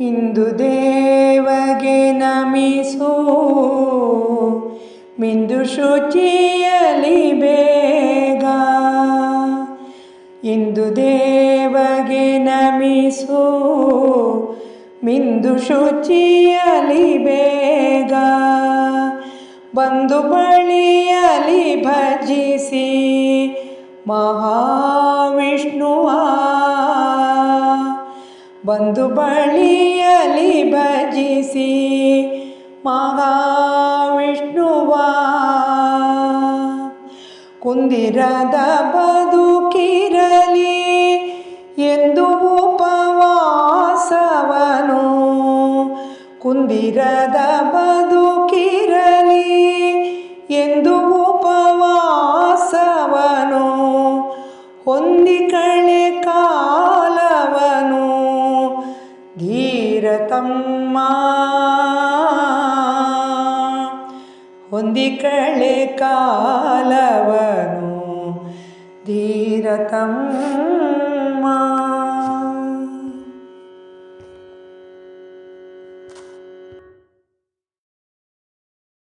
ಇಂದು ದೇವಗೆ ನಮಿಸೋ. ಮಿಂದು ಶುಚಿಯಲಿ ಬೇಗ. ಇಂದು ದೇವಗೆ ನಮಿಸೋ. ಮಿಂದು ಶುಚಿಯಲಿ ಬೇಗ. ಬಂದು ಬಳಿಯಲಿ ಭಜಿಸಿ ಮಹಾವಿಷ್ಣುವ ಬಂದು ಬಳಿಯಲಿ ಭಜಿಸಿ ಮಹಾವಿಷ್ಣುವ ಕುಂದಿರದ ಬದುಕಿರಲಿ ಎಂದು ಉಪವಾಸವನು. ಕುಂದಿರದ ಬದುಕಿರಲಿ ಎಂದು ಉಪವಾಸವನು. ಹೊಂದಿ ಧೀರತಮ್ಮ ಹೊಂದಿಕಳೆ ಕಾಲವನು ಧೀರತಮ್ಮ.